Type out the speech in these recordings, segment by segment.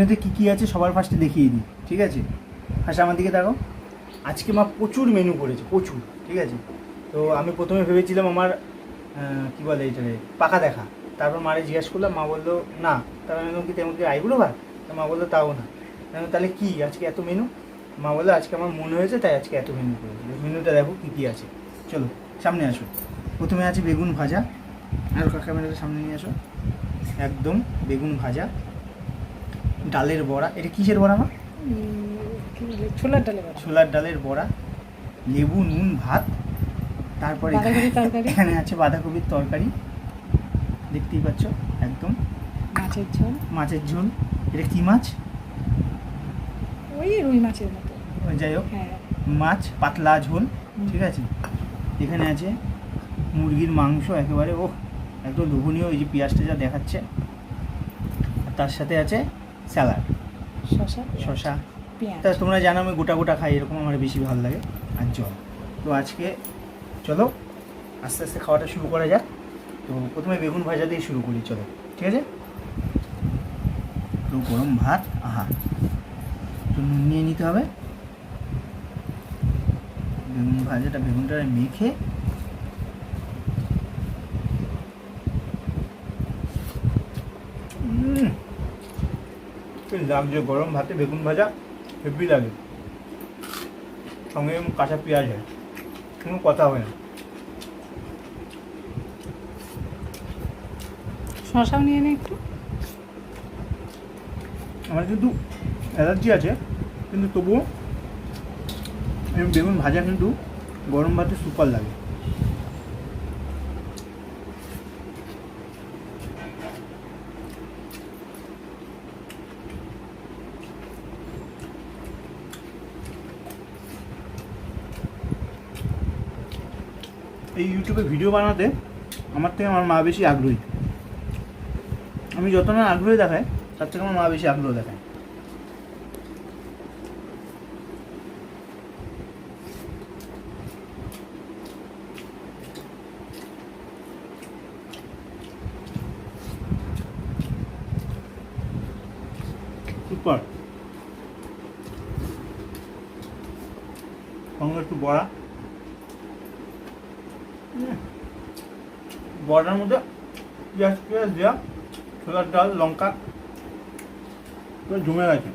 মেনুতে কি কি আছে সবার ফার্স্টে দেখিয়ে দিই, ঠিক আছে? ফার্স্ট আমার দিকে দেখো, আজকে মা প্রচুর মেনু করেছে, প্রচুর, ঠিক আছে? তো আমি প্রথমে ভেবেছিলাম আমার কি বলে এটাকে, পাকা দেখা। তারপর মারে জিজ্ঞেস করলাম মা বলল, না। তারপর আমি কি তেমন কি আইগুলো ভাত তো মা বলল, তাও না। তাহলে কি? আজকে এত মেনু মা বলল, আজকে আমার মনে হয়েছে, তাই আজকে এত মেনু করেছে। মেনুটা দেখো কী কী আছে। চলো, সামনে আসো। প্রথমে আছে বেগুন ভাজা। আর ক্যামেরাটা সামনে নিয়ে আসো। একদম বেগুন ভাজা। ডালের বড়া। এটা কিসের বড়া মা? ছোলার ডালে বাটা ছোলার ডালের বড়া লেবু নুন ভাত তারপরে এখানে আছে বাঁধাকপির তরকারি। দেখতেই পাচ্ছ একদম। মাছের ঝোল। মাছের ঝোল। এটা কি মাছ? ওই রুই মাছের মতো। যাই হোক। হ্যাঁ। মাছ পাতলা ঝোল ঠিক আছে? এখানে আছে মুরগির মাংস একেবারে ও একদম লোভনীয় ওই যে পেঁয়াজটা যা দেখাচ্ছে। আর তার সাথে আছে স্যালাড। শশা শশা পেঁয়াজ। তা তোমরা জানো আমি গোটা গোটা খাই এরকম আমার বেশি ভালো লাগে। আর জল। তো আজকে চলো আস্তে আস্তে খাওয়াটা শুরু করা যাক। তো প্রথমে বেগুন ভাজা দিয়ে শুরু করি চলো। ঠিক আছে? তো গরম ভাত আহা। তো নুন নিয়ে নিতে হবে। বেগুন ভাজাটা বেগুনটা মেখে উম, কি লাগছে গরম ভাতে বেগুন ভাজা হেভি লাগে। সঙ্গে কাঁচা পেঁয়াজ হয়। কোনো কথা হয় না। শশাও নিয়ে নে একটু। আমার কিন্তু অ্যালার্জি আছে কিন্তু তবুও বেগুন ভাজা কিন্তু গরম ভাতে সুপার লাগে। এই ইউটিউবে ভিডিও বানাতে আমার থেকে আমার মা বেশি আগ্রহী। আমি যত না আগ্রহী দেখায় তার থেকে আমার মা বেশি আগ্রহ দেখায়। সুপার সঙ্গে একটু বড়া। বড়ার মধ্যে পেঁয়াজ পেঁয়াজ দেওয়া ছোলার ডাল লঙ্কা জমে গেছে।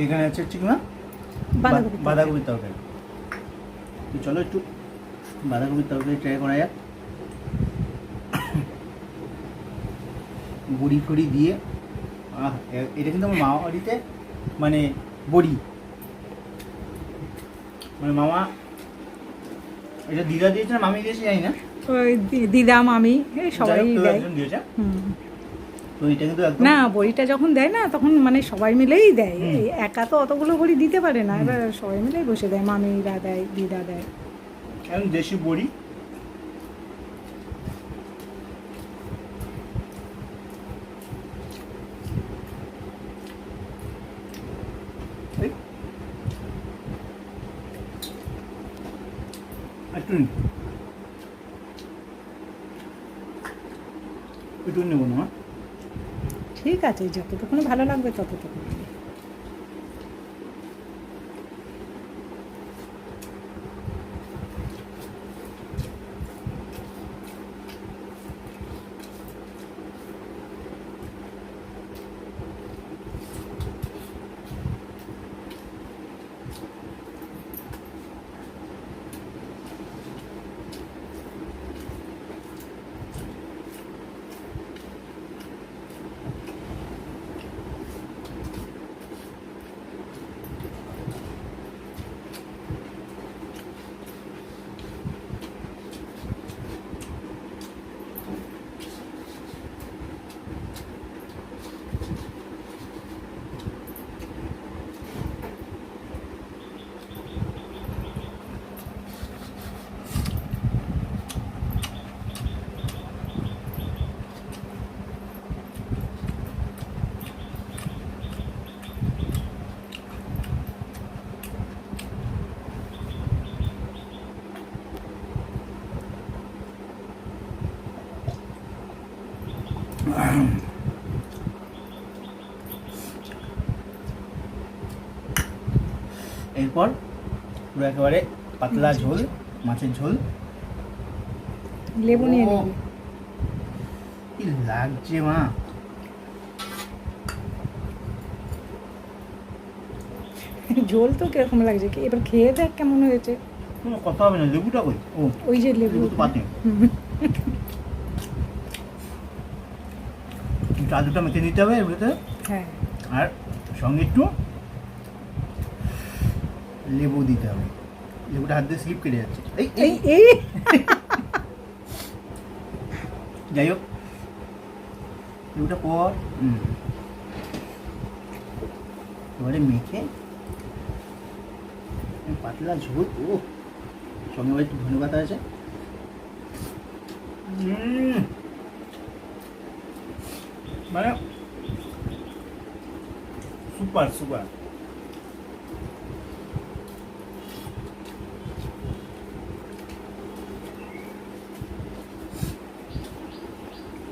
এইখানে আছে চিকনা বাঁধাকপি বাঁধাকপির তরকারি। চলো একটু বাঁধাকপির তরকারি ট্রাই করা যাক। বড়ি ফড়ি দিয়ে আহ এটা কিন্তু আমার মামা বাড়িতে মানে বড়ি। মানে মামা এটা দিদা দিয়েছে না মামি দিয়েছে জানি না। ওই দিদা মামি সবাই দেয়। তো এটা কিন্তু না বড়িটা যখন দেয় না তখন মানে সবাই মিলেই দেয়। একা তো অতগুলো বড়ি দিতে পারে না। এবার সবাই মিলেই বসে দেয় মামিরা দেয় দিদা দেয়। দেশি বড়ি এই। একটু নিন। একটু নেব না মা? ঠিক আছে যতটুকুনি ভালো লাগবে ততটুকু পুরো একেবারে পাতলা ঝোল মাছের ঝোল। লেবু নিয়ে কি লাগছে মা। ঝোল তো কীরকম লাগছে কি? এবার খেয়ে দেখ কেমন হয়েছে। কোনো কথা হবে না লেবুটা কই? ও ওই যে লেবু। পাতে। আলুটা মেখে নিতে হবে এর ভেতরে। হ্যাঁ। আর সঙ্গে একটু লেবু দিতে হবে। লেবুটা হাত দিয়ে স্লিপ কেটে যাচ্ছে। এই এই। যাই হোক। লেবুটা পর এবারে মেখে পাতলা ঝোল। ও সঙ্গে একটু ধনে পাতা আছে মানে সুপার সুপার।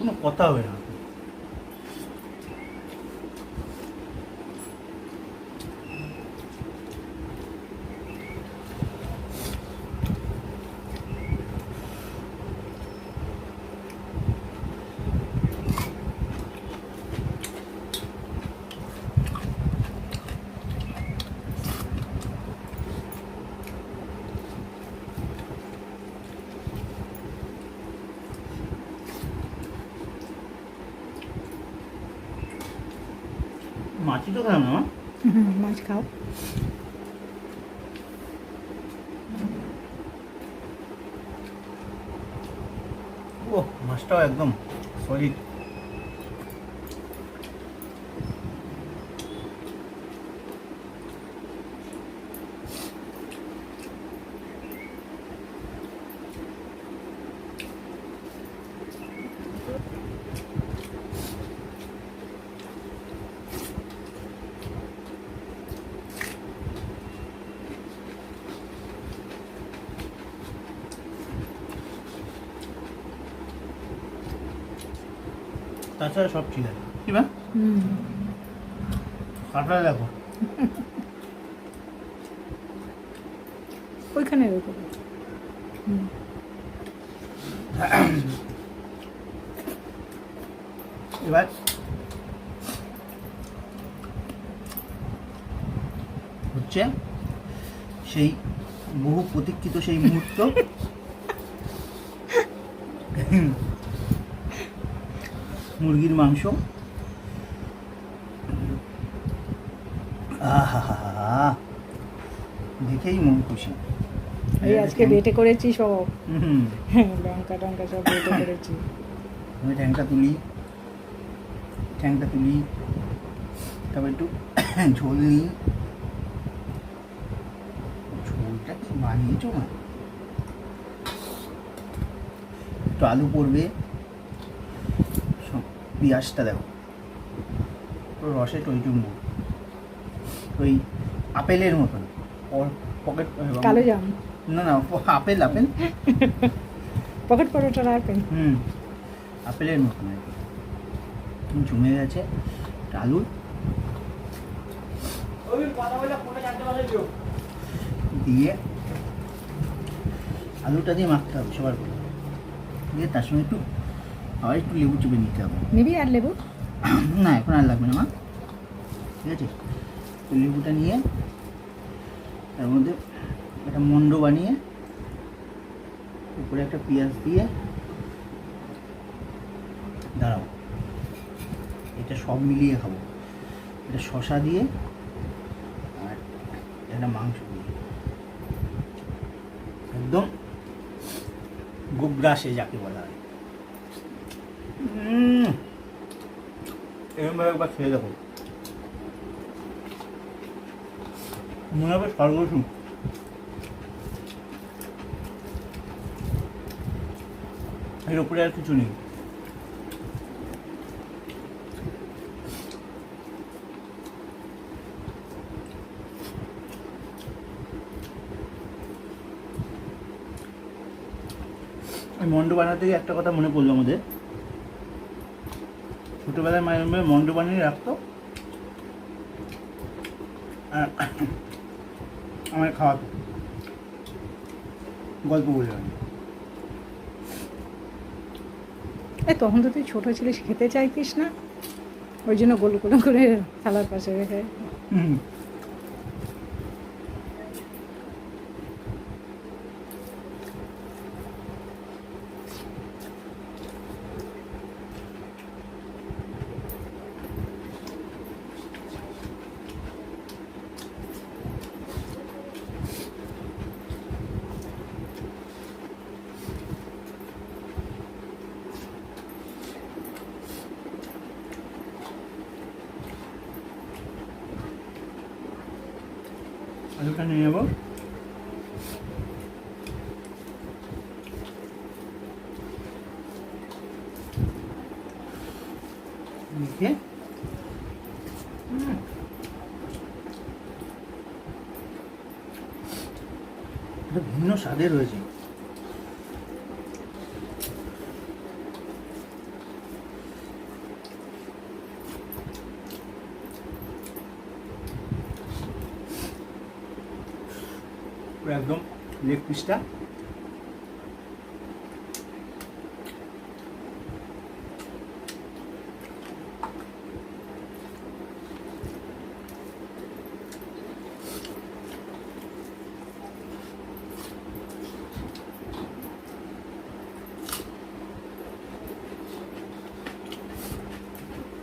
কোনো কথা হবে না মাছি তো খেলাম না মাছ খাও ও মাছটাও একদম সলিড তাছাড়া সব ঠিক আছে। কি বা হুম। দেখো। ওইখানে রেখে এবার হচ্ছে সেই বহু প্রতীক্ষিত সেই মুহূর্ত। মুরগির মাংস। দেখেই মন খুশি। এই আজকে বেটে করেছি সব। হুম। লঙ্কা টঙ্কা সব বেটে করেছি। আমি ট্যাংটা তুলি। ট্যাংটা তুলি। তারপর একটু ঝোল নিই। ঝোলটা কি বানিয়েছো না একটু আলু পড়বে। পেঁয়াজটা দেখো। পুরো রসে টইটুম্বু ওই আপেলের মতন। পকেট কালো জাম। না না আপেল আপেল। পকেট পরোটা রাখবেন হুম আপেলের মতন আর কি। জমে গেছে আলু। দিয়ে আলুটা দিয়ে মাখতে হবে সবার দিয়ে তার সঙ্গে একটু আবার একটু লেবু চুপে নিতে হবে। নিবি আর লেবু? না এখন আর লাগবে না মা। ঠিক আছে? তো লেবুটা নিয়ে তার মধ্যে একটা মন্ড বানিয়ে উপরে একটা পেঁয়াজ দিয়ে দাঁড়াও। এটা সব মিলিয়ে খাব। এটা শশা দিয়ে আর একটা মাংস দিয়ে। একদম গোগ্রাসে যাকে বলা হয়। এরকমভাবে একবার খেয়ে দেখো। মনে হবে স্বর্গসুখ এর উপরে আর কিছু নেই। মন্ড বানাতে গিয়ে একটা কথা মনে পড়ল আমাদের। ছোটোবেলায় মায়ের মেয়ে মন্ড বানিয়ে রাখতো। আমার খাওয়াতো। গল্প বলে তখন তো তুই ছোটো ছিলিস খেতে চাইতিস না? ওই জন্য গোল গোল করে থালার পাশে রেখে হুম আলুটা নিয়ে নেব। এটা ভিন্ন স্বাদের রয়েছে পুরো একদম লেগ পিসটা।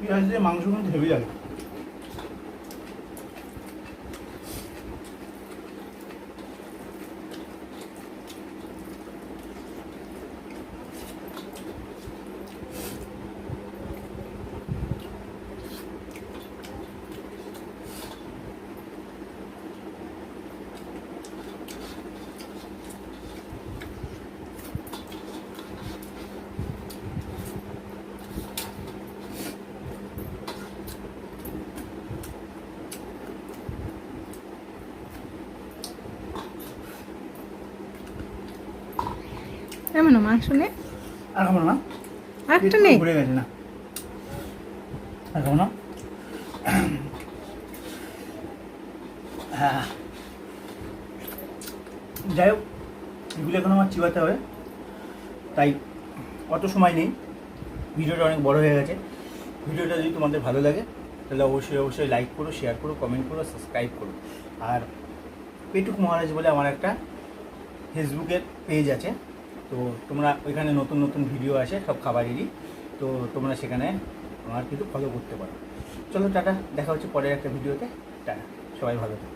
পেঁয়াজ দিয়ে মাংস কিন্তু হেভি লাগে এমন মাংস নে। আর খাব না আর একটা পেট নেই। পুরো ভরে গেছে না। আর খাব না? হ্যাঁ যাই হোক এগুলো এখন আমার চিবাতে হবে। তাই অত সময় নেই। ভিডিওটা অনেক বড় হয়ে গেছে। ভিডিওটা যদি তোমাদের ভালো লাগে তাহলে অবশ্যই অবশ্যই লাইক করো শেয়ার করো কমেন্ট করো সাবস্ক্রাইব করো। আর পেটুক মহারাজ বলে আমার একটা ফেসবুকের পেজ আছে। তো তোমরা ওইখানে নতুন নতুন ভিডিও আসে, সব খাবারেরই। তো তোমরা সেখানে আমার কিন্তু ফলো করতে পারো। চলো টাটা, দেখা হচ্ছে পরের একটা ভিডিওতে টাটা, সবাই ভালো থাকো।